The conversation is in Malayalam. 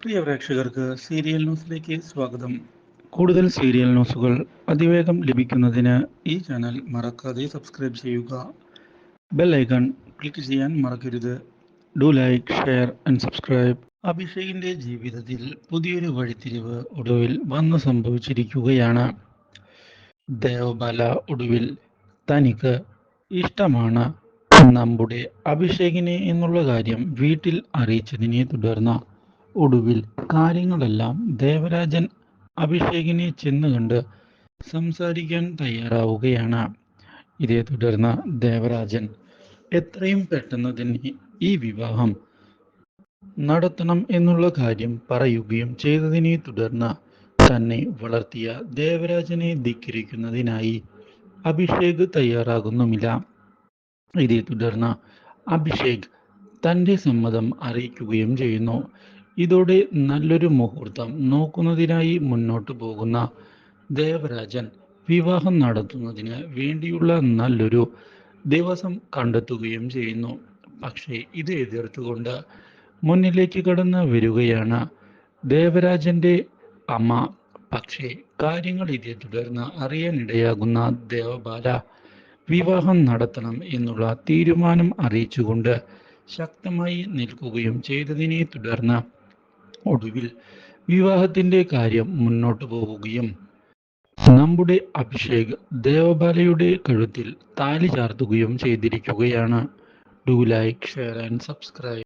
പ്രിയ പ്രേക്ഷകർക്ക് സീരിയൽ ന്യൂസിലേക്ക് സ്വാഗതം. കൂടുതൽ സീരിയൽ ന്യൂസുകൾ അതിവേഗം ലഭിക്കുന്നതിന് ഈ ചാനൽ മറക്കാതെ സബ്സ്ക്രൈബ് ചെയ്യുക. ബെൽ ഐക്കൺ ക്ലിക്ക് ചെയ്യാൻ മറക്കരുത്. Do like share and subscribe. അഭിഷേകിന്റെ ജീവിതത്തിൽ പുതിയൊരു വഴിത്തിരിവ് ഒടുവിൽ വന്നു സംഭവിച്ചിരിക്കുകയാണ്. ദേവബാല ഒടുവിൽ തനിക്ക് ഇഷ്ടമാണ് നമ്മുടെ അഭിഷേകിനെ എന്നുള്ള കാര്യം വീട്ടിൽ അറിയിച്ചതിനെ തുടർന്ന് ഒടുവിൽ കാര്യങ്ങളെല്ലാം ദേവരാജൻ അഭിഷേകിനെ ചെന്ന് കണ്ട് സംസാരിക്കാൻ തയ്യാറാവുകയാണ്. ഇതേ തുടർന്ന് ദേവരാജൻ എത്രയും പെട്ടെന്ന് തന്നെ ഈ വിവാഹം നടത്തണം എന്നുള്ള കാര്യം പറയുകയും ചെയ്തതിനെ തുടർന്ന് തന്നെ വളർത്തിയ ദേവരാജനെ ധിക്കരിക്കുന്നതിനായി അഭിഷേക് തയ്യാറാകുന്നുമില്ല. ഇതേ തുടർന്ന് അഭിഷേക് തന്റെ സമ്മതം അറിയിക്കുകയും ചെയ്യുന്നു. ഇതോടെ നല്ലൊരു മുഹൂർത്തം നോക്കുന്നതിനായി മുന്നോട്ട് പോകുന്ന ദേവരാജൻ വിവാഹം നടത്തുന്നതിന് വേണ്ടിയുള്ള നല്ലൊരു ദിവസം കണ്ടെത്തുകയും ചെയ്യുന്നു. പക്ഷേ ഇത് എതിർത്തുകൊണ്ട് മുന്നിലേക്ക് കടന്ന് വരികയാണ് ദേവരാജന്റെ അമ്മ. പക്ഷേ കാര്യങ്ങൾ ഇതേ തുടർന്ന് അറിയാനിടയാകുന്ന ദേവബാല വിവാഹം നടത്തണം എന്നുള്ള തീരുമാനം അറിയിച്ചുകൊണ്ട് ശക്തമായി നിൽക്കുകയും ചെയ്തതിനെ തുടർന്ന് ഒടുവിൽ വിവാഹത്തിന്റെ കാര്യം മുന്നോട്ടു പോവുകയും നമ്മുടെ അഭിഷേക് ദേവബാലയുടെ കഴുത്തിൽ താലി ചാർത്തുകയും ചെയ്തിരിക്കുകയാണ്. Do like share and subscribe